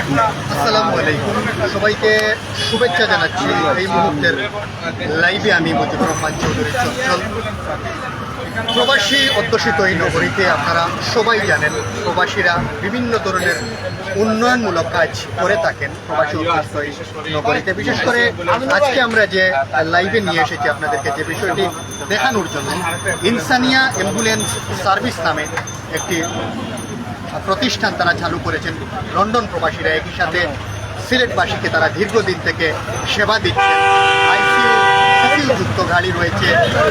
আসসালামু আলাইকুম সবাইকে শুভেচ্ছা জানাচ্ছি। এই মুহূর্তের লাইভে আমি মুজিবুর চৌধুরী চঞ্চল। প্রবাসী অধ্যুষিত এই নগরীতে আপনারা সবাই জানেন, প্রবাসীরা বিভিন্ন ধরনের উন্নয়নমূলক কাজ করে থাকেন প্রবাসী অধ্যুষিত এই নগরীতে। বিশেষ করে আজকে আমরা যে লাইভে নিয়ে এসেছি আপনাদেরকে যে বিষয়টি দেখানোর জন্য, ইনসানিয়া অ্যাম্বুলেন্স সার্ভিস নামে একটি প্রতিষ্ঠান তারা চালু করেছেন। লন্ডন প্রবাসীরা একই সাথে সিলেটবাসীকে তারা দীর্ঘদিন থেকে সেবা সিসিউ যুক্ত গাড়ি রয়েছে,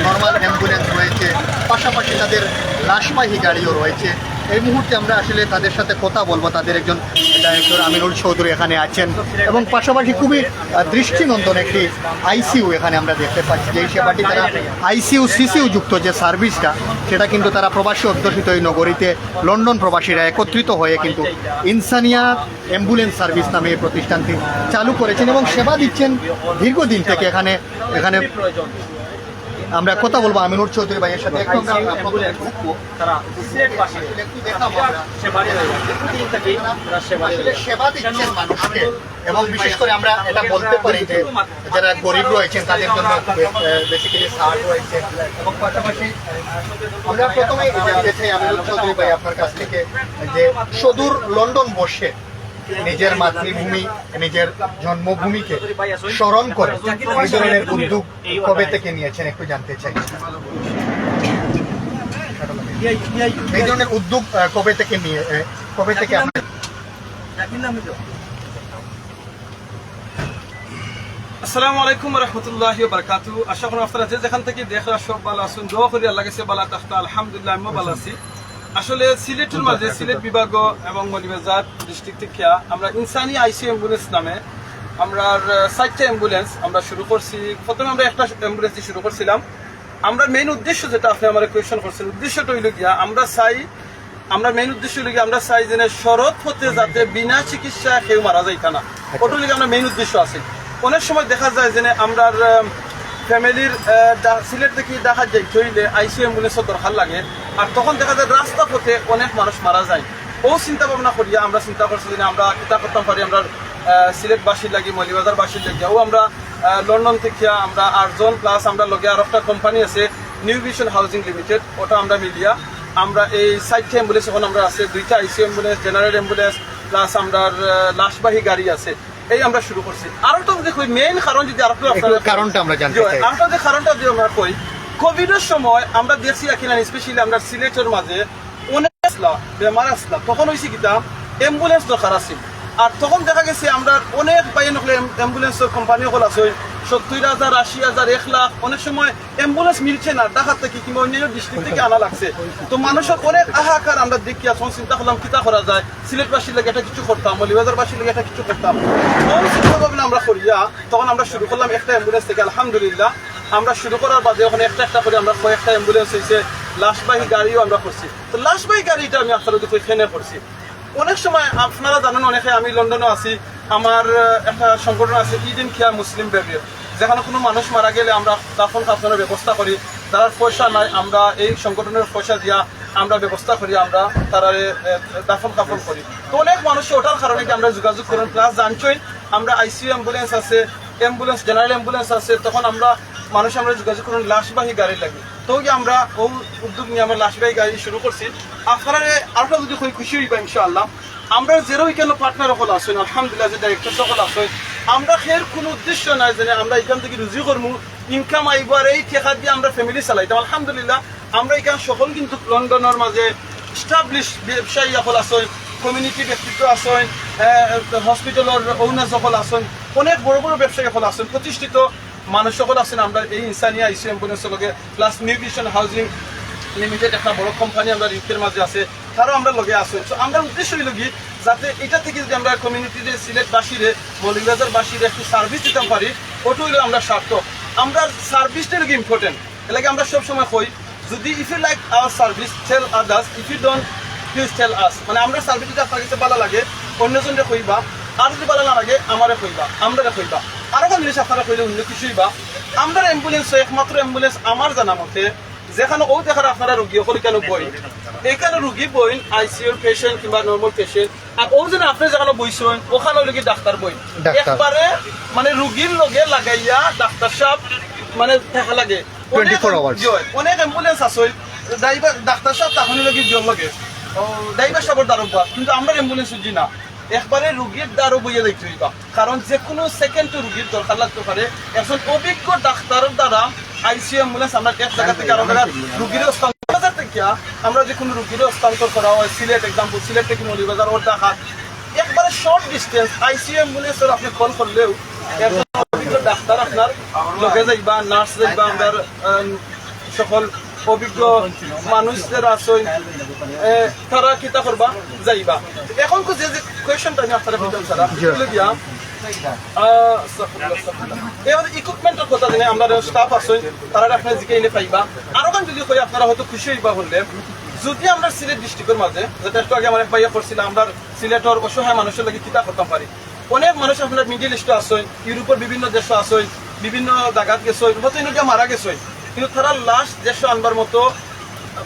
নর্মাল অ্যাম্বুলেন্স রয়েছে, পাশাপাশি তাদের লাশবাহী গাড়িও রয়েছে। এই মুহূর্তে আমরা আসলে তাদের সাথে কথা বলব। তাদের একজন ডাইরেক্টর আমিনুল চৌধুরী এখানে আছেন এবং পাশাপাশি খুবই দৃষ্টিনন্দন একটি আইসিইউ এখানে আমরা দেখতে পাচ্ছি। যে সেবাটি তারা আইসিইউ সিসিউ যুক্ত যে সার্ভিসটা, সেটা কিন্তু তারা প্রবাসী অধ্যুষিত এই নগরীতে লন্ডন প্রবাসীরা একত্রিত হয়ে কিন্তু ইনসানিয়া অ্যাম্বুলেন্স সার্ভিস নামে এই প্রতিষ্ঠানটি চালু করেছেন এবং সেবা দিচ্ছেন দীর্ঘদিন থেকে এখানে এখানে আমরা কথা বলব আমিনুর চৌধুরী ভাইয়ের সাথে। একটু আমরা তারা। সেবা দিচ্ছেন মানুষকে। এবং বিশেষ করে আমরা এটা বলতে পারি যে যারা গরিব রয়েছেন তাদের জন্য বেসিক্যালি ছাড় রয়েছে। এবং পাশাপাশি আমরা প্রথমে জানতে চাই আমিরুল চৌধুরী ভাই আপনার কাছ থেকে যে সদূর লন্ডন বসে নিজের মাতৃভূমি, নিজের জন্মভূমিকে স্মরণ করে এই ধরনের উদ্যোগ কবে থেকে নিয়েছেন একটু জানতে চাই। এই ধরনের উদ্যোগ কবে থেকে নিয়ে কবে থেকে আসসালামু আলাইকুম রহমতুল্লাহ বারকাতু আশা করি আপনারা যে যেখান থেকে দেখা সব ভালো আছেন। দোয়া করি আল্লাহ কাছে তাহতা আলহামদুলিল্লাহ, আমিও ভালো আছি। আসলে সিলেটের মাঝে সিলেট বিভাগ এবং মলিবাজার ডিস্ট্রিক্ট থেকে আমরা ইনসানি আইসি অ্যাম্বুলেন্স নামে আমরা চারটা অ্যাম্বুলেন্স আমরা শুরু করছি। প্রথমে আমরা একটা অ্যাম্বুলেন্স দিয়ে শুরু করছিলাম। আমরা মেইন উদ্দেশ্য যেটা আপনি আমার কোয়েশন করছেন উদ্দেশ্যটা হইল গিয়া আমরা চাই আমরা মেইন উদ্দেশ্য হইল গিয়া আমরা চাই যে শরৎ হতে যাতে বিনা চিকিৎসা কেউ মারা যায় না। ওটা হইল আমরা মেইন উদ্দেশ্য আছে। অনেক সময় দেখা যায় যে আমরা ফ্যামিলির সিলেট দেখি দেখা যায় হইলে আইসিউ অ্যাম্বুলেন্সের দরকার লাগে। আর তখন দেখা যায় রাস্তা পথে অনেক মানুষ মারা যায়। ও চিন্তা ভাবনা করিয়া আমরা চিন্তা করছি যে আমরা কিতা করতাম পারি, আমরা সিলেটবাসীর লাগি, মলিবাজারবাসীর লাগি। ও আমরা লন্ডন থেকে, আমরা আটজন প্লাস আমরা লগে আর একটা কোম্পানি আছে নিউ ভিশন হাউজিং লিমিটেড ওটা আমরা মিলিয়া, আমরা এই সাইডটা অ্যাম্বুলেন্স এখন আমরা আছে, দুইটা ICU ambulance general ambulance plus আমরা লাশবাহী গাড়ি আছে। এই আমরা শুরু করছি। আর একটা যদি মেইন কারণ যদি আর একটু কারণটা আমরা জানতে চাই। আমরা যে কারণটা যদি আমরা কই কোভিডের সময় আমরা দেখছি কিনা স্পেশালি আমরা সিলেটের মাঝে অনেক আসলা বেমার আসলা তখন হয়েছে কিতা অ্যাম্বুলেন্স দরকার আছে। আর তখন দেখা গেছে আমরা অনেক বাইরে নকলে অ্যাম্বুলেন্সের কোম্পানি হল আছে সত্তর হাজার, আশি হাজার, এক লাখ, অনেক সময় অ্যাম্বুলেন্স মিলছে না ঢাকা থেকে কিংবা অন্যান্য ডিস্ট্রিক্ট থেকে আনা লাগছে। তো মানুষের অনেক আহাকার আমরা দেখি তখন চিন্তা করলাম কিতা করা যায়? সিলেটবাসীর লাগে এটা কিছু করতাম মলিবাজারবাসীর লাগে এটা কিছু করতাম। তখন চিন্তা ভাবনা আমরা করিয়া তখন আমরা শুরু করলাম একটা অ্যাম্বুলেন্স থেকে, আলহামদুলিল্লাহ। আমরা শুরু করার বাদে ওখানে একটা একটা করে আমরা কয়েকটা অ্যাম্বুলেন্স হয়েছে লাশবাহী গাড়িও আমরা করছি। তো লাশবাহী গাড়িটা আমি আপনাদের দুটো এখানে করছি। অনেক সময় আপনারা জানেন, অনেকে আমি লন্ডনে আছি, আমার একটা সংগঠন আছে ইদিন খিয়া মুসলিম বেরিয়ার যেখানে কোনো মানুষ মারা গেলে আমরা দাফন কাফনের ব্যবস্থা করি যারা পয়সা নাই, আমরা এই সংগঠনের পয়সা দিয়া আমরা ব্যবস্থা করি, আমরা তারা দাফন কাফন করি। তো অনেক মানুষ ওটার কারণে কি আমরা যোগাযোগ করেন? প্লাস জানছই, আমরা আইসিইউ অ্যাম্বুলেন্স আছে, অ্যাম্বুলেন্স, জেনারেল অ্যাম্বুলেন্স আছে, তখন আমরা, মানুষ আমরা যোগাযোগ করেন, লাশবাহী গাড়ি লাগে। তো কি আমরা ও উদ্যোগ নিয়ে আমরা লাশবাহী গাড়ি শুরু করছি। আপনারা আরেকটা যদি খুশি হইবা ইনশাআল্লাহ। আমরা জেরো উইকেন্ড পার্টনার সকল আছেন? আলহামদুলিল্লাহ যে ডাইরেক্টর সকল আছেন। আমরা খের কোনো উদ্দেশ্য নাই যে আমরা এখান থেকে রুজি করব ইনকাম আইব আর এই ঠেকা দিয়ে আমরা ফ্যামিলি চালাইতাম। আলহামদুলিল্লাহ, আমরা এখানে সকল কিন্তু লন্ডনের মাঝে স্টাবলিশ ব্যবসায়ী সকল আছেন কমিউনিটি ব্যক্তিত্ব আছেন হসপিটালের ওনার সকল আছেন, অনেক বড় বড় ব্যবসায়ী সকল আছেন, প্রতিষ্ঠিত মানুষ সকল আছেন, আমরা এই ইনসানিয়া ইসু অ্যাম্বুলেন্সের লগে প্লাস নিউট্রিশন হাউজিং লিমিটেড একটা বড় কোম্পানি আমরা রিপের মাঝে আছে, তারও আমরা লগে আছি। তো আমরা উদ্দেশ্য হইল কি, যাতে এটা থেকে যদি আমরা কমিউনিটিতে সিলেটবাসীরে মৌলিকবাজারবাসীরে একটু সার্ভিস দিতে পারি, ওটা হইল আমরা স্বার্থ আমরা সার্ভিসটা লোক ইম্পর্টেন্ট এলাকা আমরা সবসময় কই, যদি if you like our service tell others if you don't please tell us মানে আমরা সার্ভিস যদি আপনার কাছে ভালো লাগে অন্যজনকে কইবা আর যদি ভালো না লাগে আমারে কইবা আমরা কইবা। আরও একটা জিনিস আপনারা কইলে অন্য কিছুই বা। আমরা অ্যাম্বুলেন্স একমাত্র অ্যাম্বুলেন্স আমার জানা মতে যেখানে ও দেখার আপনারা রুগী হলে কেন বই? এখানে রুগী বই আইসিইউর পেশেন্ট কিংবা নর্মাল পেশেন্ট আর ও যেন আপনি যেখানে বইছেন ওখানে হলে কি ডাক্তার বই। একবারে মানে রুগীর লগে লাগাইয়া ডাক্তার সাহেব মানে দেখা লাগে। 24 hours। জয়, অনেক অ্যাম্বুলেন্স আছে। ডাক্তার সাহেব তখন লগে জল লাগে। ড্রাইভার সাহেবের দ্বারো কিন্তু আমরা অ্যাম্বুলেন্স বুঝি না। একবারে রুগীর দ্বারো বইয়ে দেখতে হইবা। কারণ যে কোনো সেকেন্ড রুগীর দরকার লাগতে পারে। একজন অভিজ্ঞ ডাক্তারের দ্বারা আইসিইউ অ্যাম্বুলেন্স আমরা এক জায়গা থেকে আরও জায়গা রুগীর বাজার থেকে আমরা যে কোনো রুগীর হস্তান্তর করা হয়। সিলেট এক্সাম্পল সিলেট থেকে মৌলিবাজার ওর ডাকাত একবারে শর্ট ডিস্টেন্স আইসিইউ অ্যাম্বুলেন্সের আপনি কল করলেও একজন অভিজ্ঞ ডাক্তার আপনার লগে যাইবা নার্স যাইবা আহ, সকল অভিজ্ঞ মানুষ যারা আছেন তারা কিতা করবা? যাইবা। এখন যে যে কোয়েশনটা আমি আপনারা বুঝলাম সারা বলে দিয়া। এবার ইকুইপমেন্টের কথা জানি আমরা স্টাফ আছেন তারা আপনার জিকে এনে পাইবা। আরও গান যদি কই আপনারা হয়তো খুশি হইবা বললে যদি আমরা সিলেট ডিস্ট্রিক্টের মাঝে যেটা একটু আগে আমার এক ভাইয়া করছিলাম আমরা সিলেটের অসহায় মানুষের লাগে কিতা করতাম পারি অনেক মানুষ আপনার মিডিল ইস্টে আসেন ইউরোপের বিভিন্ন দেশ আসেন বিভিন্ন জায়গাত গেছেন হয়তো মারা গেছেন কিন্তু তারা লাস্ট দেড়শো আনবার মতো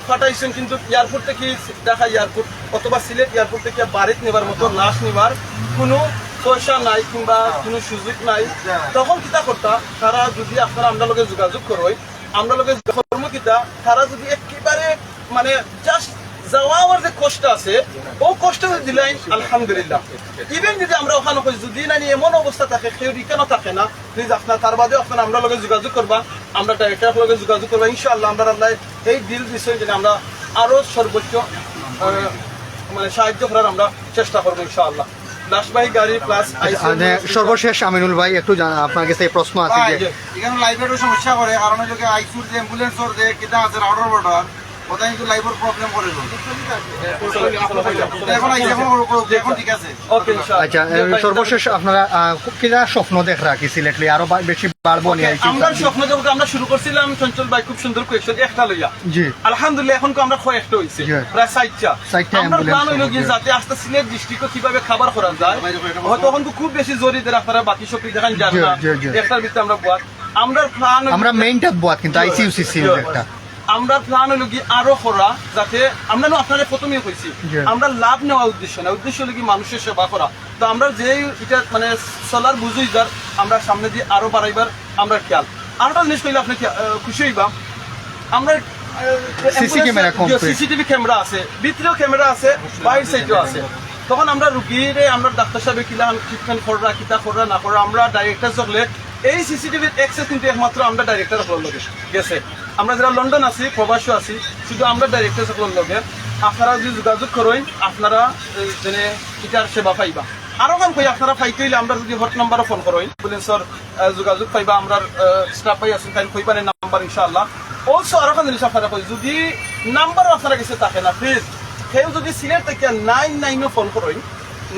ফাটাইছেন কিন্তু এয়ারপোর্ট থেকে দেখা এয়ারপোর্ট অথবা সিলেট এয়ারপোর্ট থেকে বাড়িতে নেবার মতো লাশ নেবার কোনো পয়সা নাই কিংবা কোনো সুযোগ নাই। তখন কিতা করতা, তারা যদি আপনারা আমরা লোকের যোগাযোগ করোই আমরা লোকের কর্ম কিতা তারা যদি একেবারে মানে জাস্ট যাওয়ার যে কষ্ট আছে ও কষ্ট দিলেন আলহামদুলিল্লাহ। ইভেন যদি আমরা ওখানে কই যদি না এমন অবস্থা থাকে কেউ কেন থাকে না প্লিজ আপনার তার বাদে আপনার আমরা লগে যোগাযোগ করবা আমরা ডাইরেক্টর লগে যোগাযোগ করবা ইনশাআল্লাহ আমরা আল্লাহ এই ডিল বিষয়ে যদি আমরা আরও সর্বোচ্চ মানে সাহায্য করার আমরা চেষ্টা করব ইনশাআল্লাহ। প্লাস মানে সর্বশেষ আমিনুল ভাই একটু জানা- আপনার কাছে এই প্রশ্ন আছে যে এখানে সমস্যা করে কারণ আইসিউর যে অ্যাম্বুলেন্সর যে কিতা আছে আউটার বর্ডার ওটা কিন্তু লাইভের প্রবলেম করে এখন আইসি এখন এখন ঠিক আছে। ওকে ইনশাআল্লাহ। আচ্ছা সর্বশেষ আপনারা কিরা স্বপ্ন দেখ রাখি সিলেটলি আরও বেশি বাড়বো আমরা স্বপ্ন জগতে আমরা শুরু করছিলাম চঞ্চল ভাই খুব সুন্দর কোয়েশ্চন একটা লইয়া। জি। আলহামদুলিল্লাহ এখন আমরা কয়েকটা হয়েছে প্রায় ষাটটা ষাটটা আমরা প্ল্যান হইল হবে, কি জি। যাতে আস্তে সিলেট ডিস্ট্রিক্ট কীভাবে খাবার করা যায়। হয়তো এখন তো খুব বেশি জরি দেন আপনারা বাকি সব দেখান যান না। জি, জি। একটার ভিতরে আমরা প্ল্যান আমরা মেইনটা বাদ কিন্তু আইসিইউসিসি একটা। আমরা প্ল্যান হলো কি আরও করা যাতে আমরা আপনারা প্রথমেই কইছি আমরা লাভ নেওয়া উদ্দেশ্য না উদ্দেশ্য হলো কি মানুষের সেবা করা। তো আমরা যে এটা মানে চলার বুঝুই যার আমরা সামনে দিয়ে আরও বাড়াইবার আমরা খেয়াল। আরেকটা জিনিস কইলে আপনি খুশি হইবা আমরা। সিসিটিভি ক্যামেরা আছে ভিতরেও ক্যামেরা আছে বাইর সাইডেও আছে। তখন আমরা রুগীরে আমরা ডাক্তার সাহেব কিলা ট্রিটমেন্ট করা কিতা করা না করা আমরা ডাইরেক্টর চকলে এই সিসিটিভির অ্যাক্সেস কিন্তু একমাত্র আমরা ডাইরেক্টর লগে গেছে। আমরা যারা লন্ডন আছি, প্রবাসী আছি, শুধু আমরা ডাইরেক্টর সকলের লগে আপনারা যদি যোগাযোগ করেন, আপনারা মানে এটার সেবা পাইবা। আরও কাম কই আপনারা পাইতে হইলে আমরা যদি হট নাম্বারও ফোন করেন অ্যাম্বুলেন্সর যোগাযোগ পাইবা, আমরা স্টাফ পাই আছেন তাই কই পারেন নাম্বার, ইনশাআল্লাহ। অলসো আরও কাম জিনিস আপনারা কই, যদি নাম্বারও আপনারা কাছে থাকে না প্লিজ কেউ যদি সিলেট থেকে নাইন নাইনও ফোন করেন,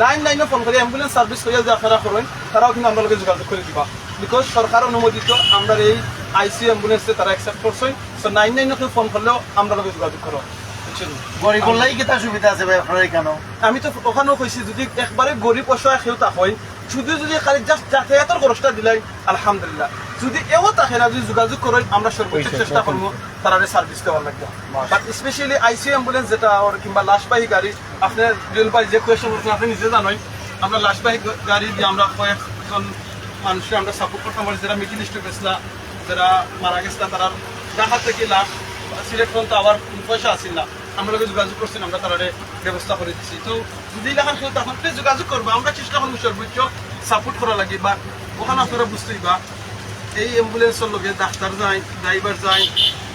নাইন নাইনও ফোন করে অ্যাম্বুলেন্স সার্ভিস করিয়া যে আপনারা করেন, তারাও কিন্তু লগে যোগাযোগ করে দিবা। বিকজ সরকার অনুমোদিত, আমরা এই আইসিইউ অ্যাম্বুলেন্সে তারা অ্যাকসেপ্ট করছেন সো নাইন নাইনও কেউ ফোন করলেও আমরা লগে যোগাযোগ করো। বুঝছেন? গরিব বললেই সুবিধা আছে ভাই? আপনার এখানে আমি তো ওখানেও কইছি যদি একবারে গরিব অসহায় কেউ তা হয় শুধু যদি খালি জাস্ট যাতায়াতের খরচটা দিলাই আলহামদুলিল্লাহ। যদি এও থাকে না যদি যোগাযোগ করেন আমরা সর্বোচ্চ চেষ্টা করব তারা সার্ভিস দেওয়ার লাগবে। বাট স্পেশালি আইসিইউ অ্যাম্বুলেন্স যেটা ওর কিংবা লাশবাহী গাড়ি আপনার রেল বাই যে কোয়েশন করছেন আপনি নিজে জানেন আমরা লাশবাহী গাড়ি দিয়ে আমরা কয়েকজন মানুষকে আমরা সাপোর্ট করতাম ইস্টে গেছিলা যারা মারা গেছিলা তারা ঢাকা থেকে লাশ সিলেক্ট পর্যন্ত আবার পয়সা আসিল না। আমরা যোগাযোগ করছি আমরা তারা ব্যবস্থা করে দিচ্ছি। তো যদি লেখার কেউ তখন যোগাযোগ করব, আমরা চেষ্টা করব সর্বোচ্চ সাপোর্ট করা লাগে বা ওখানে আপনারা বুঝতেই বা, এই অ্যাম্বুলেন্সের লগে ডাক্তার যায় ড্রাইভার যায়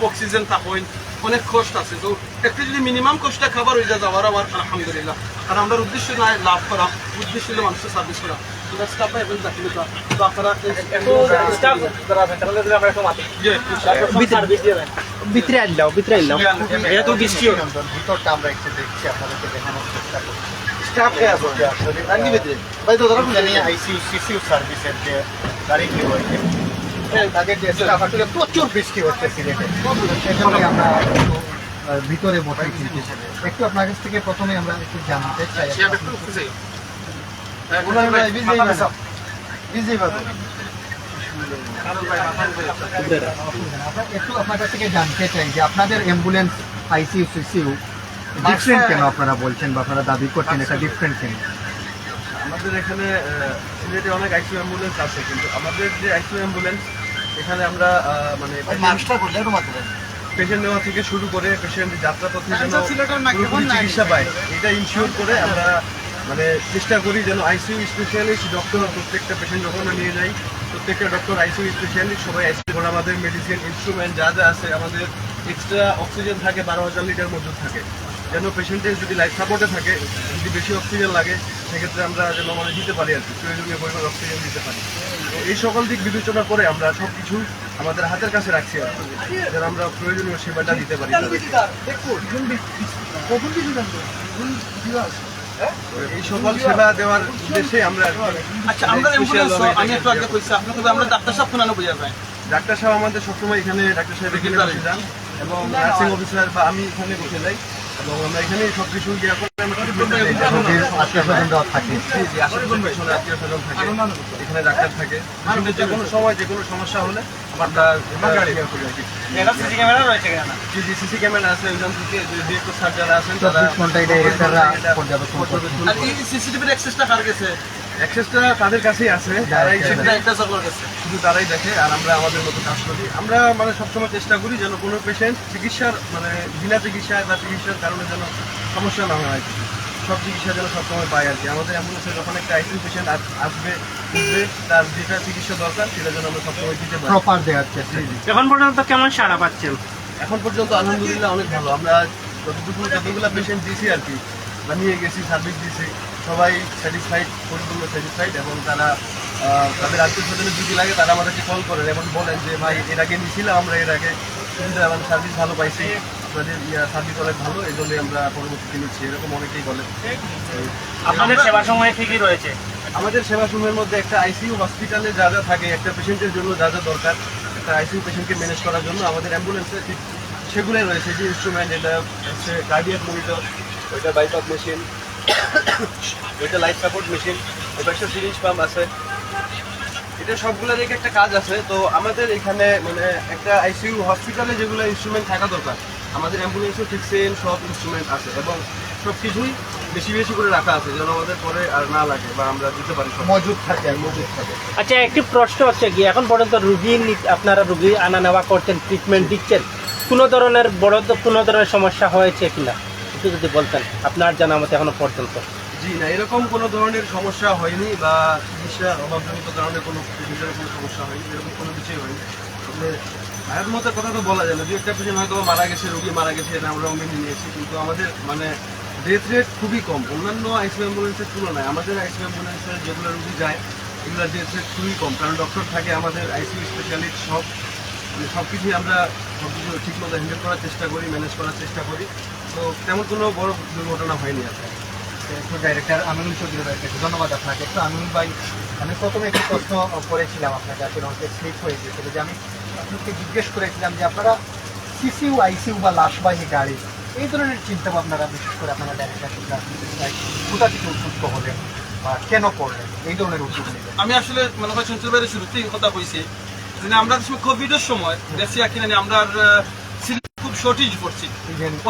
অক্সিজেন থাকেন অনেক কষ্ট আছে। তো একটু যদি মিনিমাম কষ্ট খাবার হয়ে যায়, যাওয়ার আবার আলহামদুলিল্লাহ। আর আমরা উদ্দেশ্য নাই লাভ করা, উদ্দেশ্য হলো মানুষের সার্ভিস করা। তো স্টাফ এখন চাকরি তো আপনারা স্টাফ যারা আছেন তাহলে যদি আমরা একটু মাতি যে সার্ভিস দিয়ে দেন ভিতরে আনলাও ভিতরে আনলাও এটা তো বৃষ্টি হয় ভিতরটা আমরা একটু দেখছি আপনাদেরকে দেখানোর চেষ্টা করছি স্টাফ এ আছে আসলে রাঙ্গি ভিতরে ভাই তো ধরো জানি আইসিইউ সিসিউ সার্ভিসের যে গাড়িটি রয়েছে তাদের যে স্টাফ আসলে প্রচুর বৃষ্টি হচ্ছে সিলেটে সেজন্য আমরা একটু আহ, ভিতরে বসাইছি একটু আপনার কাছ থেকে প্রথমে আমরা একটু জানতে চাই ওনার ভাই বিজি বিজি ভাই আপনার একটু আপনার কাছ থেকে জানতে চাই যে আপনাদের অ্যাম্বুলেন্স আইসিইউ সিসিউ ডিফারেন্ট কেন আপনারা বলছেন বা আপনারা দাবি করছেন এটা ডিফারেন্ট কেন আমাদের এখানে সিলেটে অনেক আইসিউ অ্যাম্বুলেন্স আছে কিন্তু আমাদের যে আইসিউ অ্যাম্বুলেন্স এখানে আমরা আহ, মানে পেশেন্ট নেওয়া থেকে শুরু করে পেশেন্ট যাত্রাপথে যেন চিকিৎসা পায়। এটা ইনশিওর করে আমরা মানে চেষ্টা করি যেন আইসিইউ স্পেশালিস্ট ডক্টর প্রত্যেকটা পেশেন্ট যখন আমরা নিয়ে যাই, প্রত্যেকটা ডক্টর আইসিইউ স্পেশালিস্ট সবাই আইসিইউ করে আমাদের মেডিসিন ইনস্ট্রুমেন্ট যা যা আছে, আমাদের এক্সট্রা অক্সিজেন থাকে, বারো হাজার লিটার মজুদ থাকে। যেন পেশেন্টের যদি লাইফ সাপোর্টে থাকে, যদি বেশি অক্সিজেন লাগে, সেক্ষেত্রে আমরা যেন মানে দিতে পারি আর কি, প্রয়োজনীয় পরিমাণ অক্সিজেন দিতে পারি। তো এই সকল দিক বিবেচনা করে আমরা সব কিছু আমাদের হাতের কাছে রাখছি আর কি, যেন আমরা প্রয়োজনীয় সেবাটা দিতে পারি এই সকল সেবা দেওয়ার উদ্দেশ্যে আমরা আচ্ছা আমরা আমি একটু আগে কইছি আপনি কিন্তু আমরা ডাক্তার সাহেব শোনানো বোঝা যায়। ডাক্তার সাহেব আমাদের সবসময় এখানে ডাক্তার সাহেব এখানে বসে যান এবং নার্সিং অফিসার বা আমি এখানে বসে যাই এবং আমরা এখানে সব কিছু ইয়ে করে এখানে ডাক্তার থাকে। পেশেন্টের যে কোনো সময় যে কোনো সমস্যা হলে আমরা এটা করি আর কি। এটা সিসি ক্যামেরা রয়েছে কিনা জি জি সিসি ক্যামেরা আছে ওইখান ডিরেক্টর স্যার যারা আছেন তারা ঘন্টায় ডাইরেক্টররা পর্যবেক্ষণ করছে। আর এই সিসিটিভির অ্যাক্সেসটা কার গেছে অ্যাক্সেসটা তাদের কাছেই আছে তারাই সেটা সেটা একটা সার্ভার গেছে শুধু তারাই দেখে আর আমরা আমাদের মতো কাজ করি। আমরা মানে সবসময় চেষ্টা করি যেন কোনো পেশেন্ট চিকিৎসার মানে বিনা চিকিৎসায় বা চিকিৎসার কারণে যেন সমস্যা না হয়। সব চিকিৎসা যেন সবসময় পাই আর কি। আমাদের অ্যাম্বুলেন্সে যখন একটা আইসিউ পেশেন্ট আসবে উঠবে তার যেটা চিকিৎসা দরকার সেটা যেন আমরা সবসময় দিতে পারি। প্রপার দেওয়ার চেষ্টা। এখন পর্যন্ত কেমন সাড়া পাচ্ছেন? এখন পর্যন্ত আলহামদুলিল্লাহ অনেক ভালো। আমরা যতটুকু যতগুলো পেশেন্ট দিয়েছি আর কি বা নিয়ে গেছি সার্ভিস দিয়েছি সবাই স্যাটিসফাইড পরিপূর্ণ স্যাটিসফাইড এবং তারা তাদের আত্মীয় স্বজনের যদি লাগে তারা আমাদেরকে কল করেন এবং বলেন যে ভাই এর আগে নিয়েছিলাম আমরা এর আগে সুবিধা এবং সার্ভিস ভালো পাইছি। আপনাদের সার্ভিস অনেক ভালো এই জন্যই আমরা পরবর্তীতে নিচ্ছি। এরকম অনেকেই বলে। আপনাদের সেবা সময় ঠিকই রয়েছে। আমাদের সেবা সমূহের মধ্যে একটা আইসিইউ হসপিটালে যা যা থাকে একটা পেশেন্টের জন্য যা যা দরকার একটা আইসিইউ পেশেন্টকে ম্যানেজ করার জন্য আমাদের অ্যাম্বুলেন্সে সেগুলোই রয়েছে। যে ইনস্ট্রুমেন্ট এটা হচ্ছে কার্ডিয়াক মনিটর ওইটা বাইপাপ মেশিন ওইটা লাইফ সাপোর্ট মেশিন ওটা একটা সিরিঞ্জ পাম্প আছে। এটা সবগুলো রেখে একটা কাজ আছে। তো আমাদের এখানে মানে একটা আইসিইউ হসপিটালে যেগুলো ইনস্ট্রুমেন্ট থাকা দরকার আমাদের অ্যাম্বুলেন্সে ঠিক সেম সব ইনস্ট্রুমেন্ট আছে এবং সব কিছুই বেশি বেশি করে রাখা আছে যেন আমাদের পরে আর না লাগে বা আমরা দিতে পারি সব। মজুদ থাকে আর মজুদ থাকে। আচ্ছা একটি প্রশ্ন হচ্ছে কি এখন পর্যন্ত রুগী আপনারা রুগী আনা নেওয়া করছেন ট্রিটমেন্ট দিচ্ছেন কোনো ধরনের বড় তো কোনো ধরনের সমস্যা হয়েছে কিনা? একটু যদি বলতেন আপনার জানা মতো এখনও পর্যন্ত। জি না এরকম কোনো ধরনের সমস্যা হয়নি বা চিকিৎসা অভাবজনিত কারণে কোনো ভিতরে কোনো সমস্যা হয়নি এরকম কোনো কিছুই হয়নি। তবে ভাইয়ের মতো কথা তো বলা যায় না। দু একটা পেশেন্ট হয়তো মারা গেছে, রোগী মারা গেছে এটা আমরা মেনে নিয়েছি, কিন্তু আমাদের মানে ডেথ রেট খুবই কম। অন্যান্য আইসিউ অ্যাম্বুলেন্সের তুলনায় আমাদের আইসিউ অ্যাম্বুলেন্সের যেগুলো রোগী যায়, এগুলোর ডেথ রেট খুবই কম। কারণ ডক্টর থাকে আমাদের আইসিউ স্পেশালিস্ট সব মানে সব কিছুই আমরা সব কিছু ঠিক মতো হ্যান্ডেল করার চেষ্টা করি ম্যানেজ করার চেষ্টা করি। তো তেমন কোনো বড় দুর্ঘটনা হয়নি আর। একটু ডাইরেক্টর আমিনুল চৌধুরী ভাইকে ধন্যবাদ আপনাকে। একটু আমিনুল ভাই, আমি প্রথমে একটি প্রশ্ন করেছিলাম আপনাকে আসলে অনেক স্লিপ হয়ে গিয়েছিল যে আমি আপনাকে জিজ্ঞেস করেছিলাম যে আপনারা সিসিউ আইসিউ বা লাশবাহী গাড়ি এই ধরনের চিন্তা ভাবনারা বিশেষ করে আপনারা ডাইরেক্টর কোথা থেকে উদ্বুদ্ধ হলেন বা কেন করলেন এই ধরনের উদ্যোগ আমি আসলে মনে হয় চঞ্চল ভাইয়ের শুরুতেই কথা কইছি। যে আমরা কোভিডের সময় আর কিনা আমরা খুব শর্টেজ পড়ছি।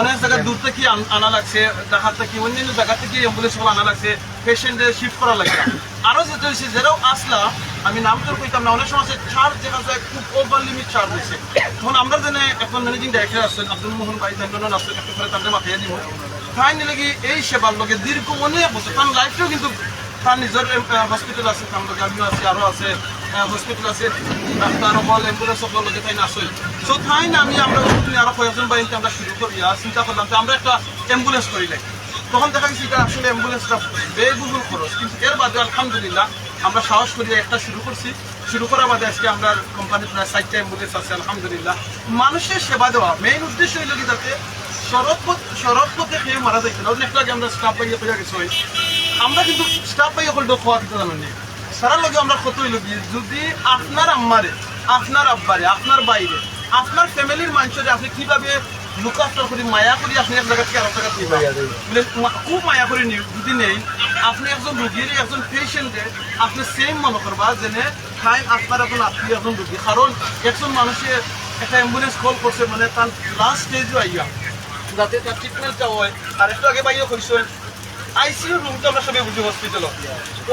অনেক জায়গা দূর থেকে আনা লাগছে ঢাকা থেকে অন্যান্য জায়গা থেকে অ্যাম্বুলেন্স আনা লাগছে পেশেন্টের শিফট করা লাগছে। আরও যেতে হয়েছে যেটাও আসলা আমি নাম তো কইতাম না, অনেক সময় আছে চার্জ দেখা যায় খুব ওভার লিমিট চার্জ হয়েছে তখন আমরা জেনে এখন ম্যানেজিং ডাইরেক্টর আছেন, আব্দুল মোহন ভাই জানন আছেন, একটু করে তাদের মাথায় দিব তাই নিলে এই সেবার লোকে দীর্ঘ অনেক বছর কারণ লাইফটাও কিন্তু তার নিজের হসপিটাল আছে, তার লগে আমিও আছি, আরও আছে হসপিটাল আছে, ডাক্তার হল অ্যাম্বুলেন্স সকল লগে তাই না আসল সো তাই না আমি আমরা তুমি আরও কয়েকজন বাড়িতে আমরা শুরু করি, আর চিন্তা করলাম যে আমরা একটা অ্যাম্বুলেন্স করিলে তখন দেখা গেছে এটা আসলে অ্যাম্বুলেন্সটা ব্যয়বহুল খরচ, কিন্তু এর বাদে আলহামদুলিল্লাহ আমরা সাহস করি একটা শুরু করছি। শুরু করার বাদে আজকে আমরা কোম্পানির প্রায় সাতটা অ্যাম্বুলেন্স আছে, আলহামদুলিল্লাহ। মানুষের সেবা দেওয়া মেইন উদ্দেশ্য হইল কি যাতে সড়ক সড়ক পথে খেয়ে মারা যাইতে না। একটু আমরা স্টাফ পাইয়ে পেয়ে গেছি আমরা কিন্তু স্টাফ পাইয়ে হলটা খাওয়া দিতে জানো নি। সারা লগে আমরা কত হইল কি? যদি আপনার আম্মারে, আপনার আব্বারে, আপনার বাইরে, আপনার ফ্যামিলির মানুষের আপনি কীভাবে লুক আফটার করি মায়া করি আপনি এক জায়গা থেকে আরেক জায়গা নিবা বলে খুব মায়া করে যদি নেই। আপনি একজন রুগীর একজন পেশেন্টে আপনি সেম মনে করবা যেনে খাই আপনার একজন আত্মীয় একজন রুগী কারণ একজন মানুষের একটা অ্যাম্বুলেন্স কল করছে মানে তার লাস্ট স্টেজও আইয়া যাতে তার ট্রিটমেন্টটা হয় আর একটু আগে বাইও করছেন আইসিইউ রুম তো আমরা সবাই বুঝি হসপিটাল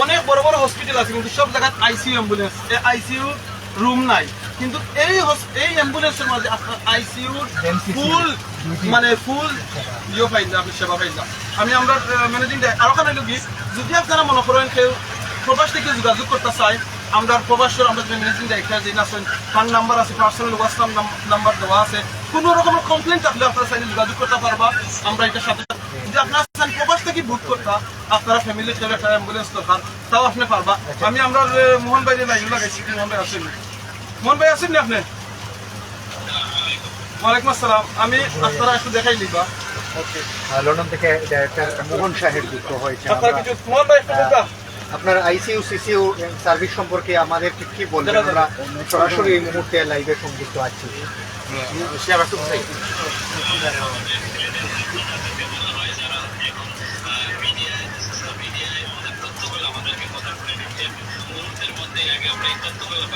অনেক বড় বড় হসপিটাল আছে, কিন্তু সব জায়গায় আইসিইউ অ্যাম্বুলেন্স আইসিইউ রুম নাই। কিন্তু এই এই অ্যাম্বুলেন্সের মাঝে আপনার আইসিইউ ফুল মানে ফুল ইয়ে পাই আপনি সেবা পাই আমি আমরা ম্যানেজিং আরও কারণে লোক যদি আপনারা মনে করেন কেউ প্রবাস থেকে যোগাযোগ করতে চাই আমরা প্রবাসের আমরা ম্যানেজিং ডাইরেক্টর যিনি আছেন ফান নাম্বার আছে পার্সোনাল হোয়াটসঅ্যাপ নাম্বার দেওয়া আছে। কোনো রকমের কমপ্লেন থাকলে আপনারা চাইলে যোগাযোগ করতে পারবা। আমরা এটার সাথে যদি আপনারা চান প্রবাস থেকে বুক করতে আপনারা ফ্যামিলির সাথে একটা অ্যাম্বুলেন্স দরকার তাও আপনি পারবা। আমি আমরা মোহন ভাই লাইন লাগাইছি মোহন ভাই আছেন মোহন ভাই আছেন আপনি? ওয়ালাইকুম আসসালাম। আমি আপনারা একটু দেখাই নিবা লন্ডন থেকে ডাইরেক্টর মোহন যুক্ত হয়েছে আপনারা কিছু মোহন ভাই একটু বলবা। আপনার আইসিইউ সিসিউ সার্ভিস সম্পর্কে আমাদেরকে কি বলবেন? আমরা সরাসরি এই মুহূর্তে লাইভে সংযুক্ত আছি।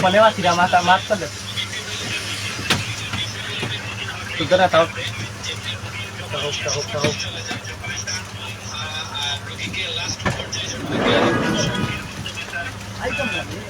Ponewa tidak mata-mata deh. Sudah tahu. Tahu, tahu, tahu. Ayo, kamu.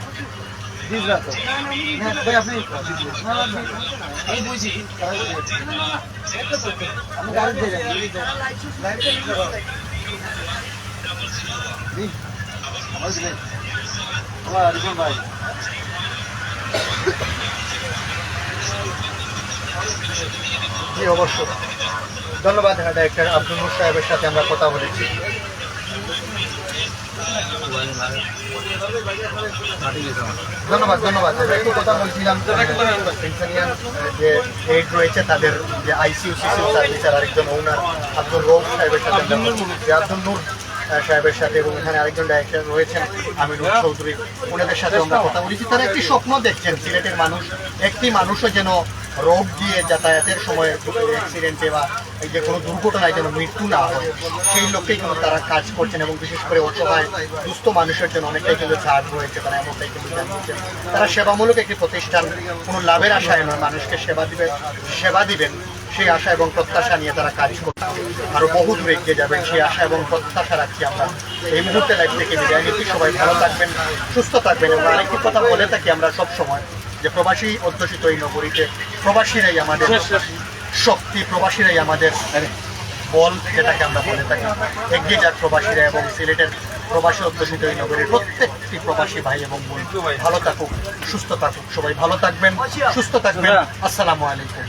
জি। অবশ্যই। ধন্যবাদ ডাইরেক্টর আব্দুল সাহেবের সাথে আমরা কথা বলেছি। ধন্যবাদ ধন্যবাদ। কথা বলছিলাম পেনশনিয়ান যে রয়েছে, তাদের যে আইসিউ সিসিউ সার্ভিসের আরেকজন ওনার আব্দুল রৌফ সাহেবের সাথে আব্দুল নূর সাহেবের সাথে এবং এখানে আরেকজন ডাইরেক্টর রয়েছেন, আমিনুল চৌধুরী। ওনাদের সাথে আমরা কথা বলেছি তারা একটি স্বপ্ন দেখছেন, সিলেটের মানুষ, একটি মানুষও যেন রোগ দিয়ে যাতায়াতের সময় অ্যাক্সিডেন্টে বা যে কোনো দুর্ঘটনায় যেন মৃত্যু না হয়, সেই লক্ষ্যেই কিন্তু তারা কাজ করছেন এবং বিশেষ করে অসহায়, দুস্থ মানুষের জন্য অনেকটাই কিন্তু ছাড় রয়েছে, তারা এমনটাই কিন্তু জানিয়েছেন। তারা সেবামূলক একটি প্রতিষ্ঠান, কোনো লাভের আশায় নয়, মানুষকে সেবা দিবে, সেবা দিবেন। সেই আশা এবং প্রত্যাশা নিয়ে তারা কাজ করছে আরও বহু দূরে এগিয়ে যাবেন সেই আশা এবং প্রত্যাশা রাখছি আমরা। এই মুহূর্তে লাইফ থেকে বিদায় নিচ্ছি। সবাই ভালো থাকবেন সুস্থ থাকবেন এবং আরেকটি কথা বলে থাকি আমরা সব সময় যে প্রবাসী অধ্যুষিত এই নগরীতে প্রবাসীরাই আমাদের শক্তি প্রবাসীরাই আমাদের বল যেটাকে আমরা বলে থাকি। এগিয়ে যাক প্রবাসীরা এবং সিলেটের প্রবাসী অধ্যুষিত এই নগরীর প্রত্যেকটি প্রবাসী ভাই এবং বোন। ভালো থাকুক সুস্থ থাকুক। সবাই ভালো থাকবেন সুস্থ থাকবেন। আসসালামু আলাইকুম।